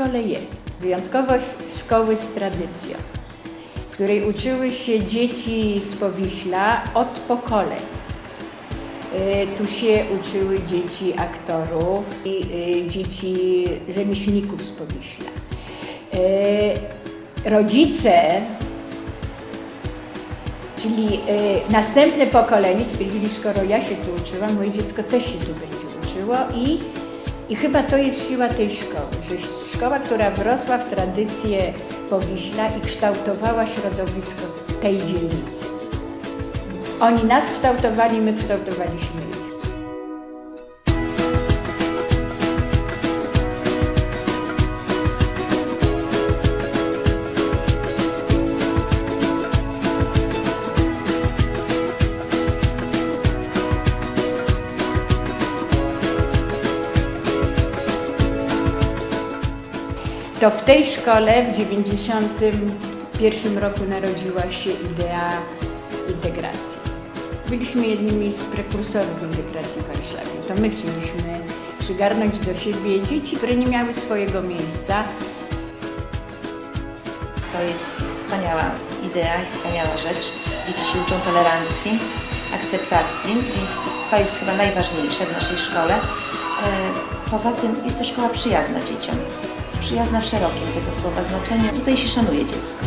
szkole jest. Wyjątkowość szkoły z tradycją, w której uczyły się dzieci z Powiśla od pokoleń. Y, Tu się uczyły dzieci aktorów i y, dzieci rzemieślników z Powiśla. Y, Rodzice, czyli następne pokolenie stwierdzili, skoro ja się tu uczyłam, moje dziecko też się tu będzie uczyło i, i chyba to jest siła tej szkoły, że szkoła, która wrosła w tradycję Powiśla i kształtowała środowisko tej dzielnicy. Oni nas kształtowali, my kształtowaliśmy ich. To w tej szkole w 91 roku narodziła się idea integracji. Byliśmy jednymi z prekursorów integracji w Warszawie. To my chcieliśmy przygarnąć do siebie dzieci, które nie miały swojego miejsca. To jest wspaniała idea i wspaniała rzecz. Dzieci się uczą tolerancji, akceptacji, więc to jest chyba najważniejsze w naszej szkole. E, Poza tym jest to szkoła przyjazna dzieciom. Przyjazna w szerokim tego słowa znaczeniu. Tutaj się szanuje dziecko.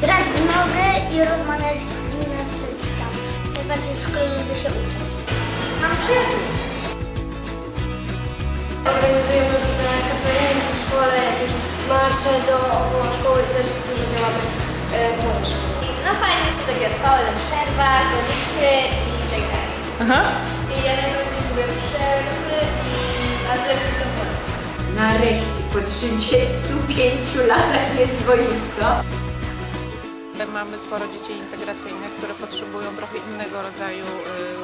Grać w nogę i rozmawiać z gimnastystami. Najbardziej w szkole lubię się uczyć. Mam przyjaciół. Organizujemy różne happeningi w szkole, jakieś marsze dookoła szkoły i też dużo działamy e, poza szkołą. No fajnie są takie odpały na przerwach, gonitwy i dalej. I ja najbardziej lubię przerwy i a z lekcji to wolę. Nareszcie po 35 latach jest boisko. Mamy sporo dzieci integracyjnych, które potrzebują trochę innego rodzaju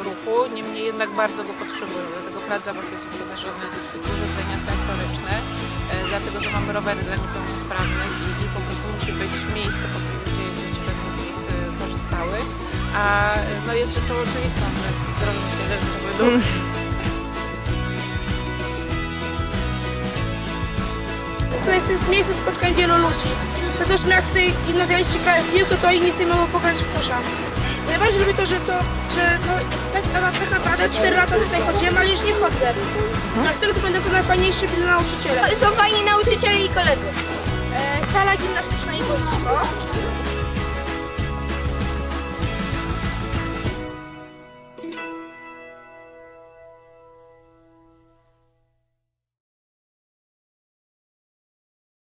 y, ruchu, niemniej jednak bardzo go potrzebują. Dlatego plac zabaw jest wyposażony w urządzenia sensoryczne, y, dlatego że mamy rowery dla niepełnosprawnych i, i po prostu musi być miejsce, gdzie dzieci będą z nich y, korzystały. A no jest rzeczą oczywistą, że zdrowy bądź jeden, zdrowy duch. To jest miejsce spotkań wielu ludzi. To zresztą jak sobie gimnazjaliści grają w piłkę, to inni sobie mogą pograć w kosza. Najbardziej lubię to, że, co, że no, tak, tak, tak naprawdę 4 lata tutaj chodziłem, ale już nie chodzę. A z tego co będę to najfajniejsi byli nauczyciele. Są fajni nauczyciele i koledzy. E, sala gimnastyczna i boisko.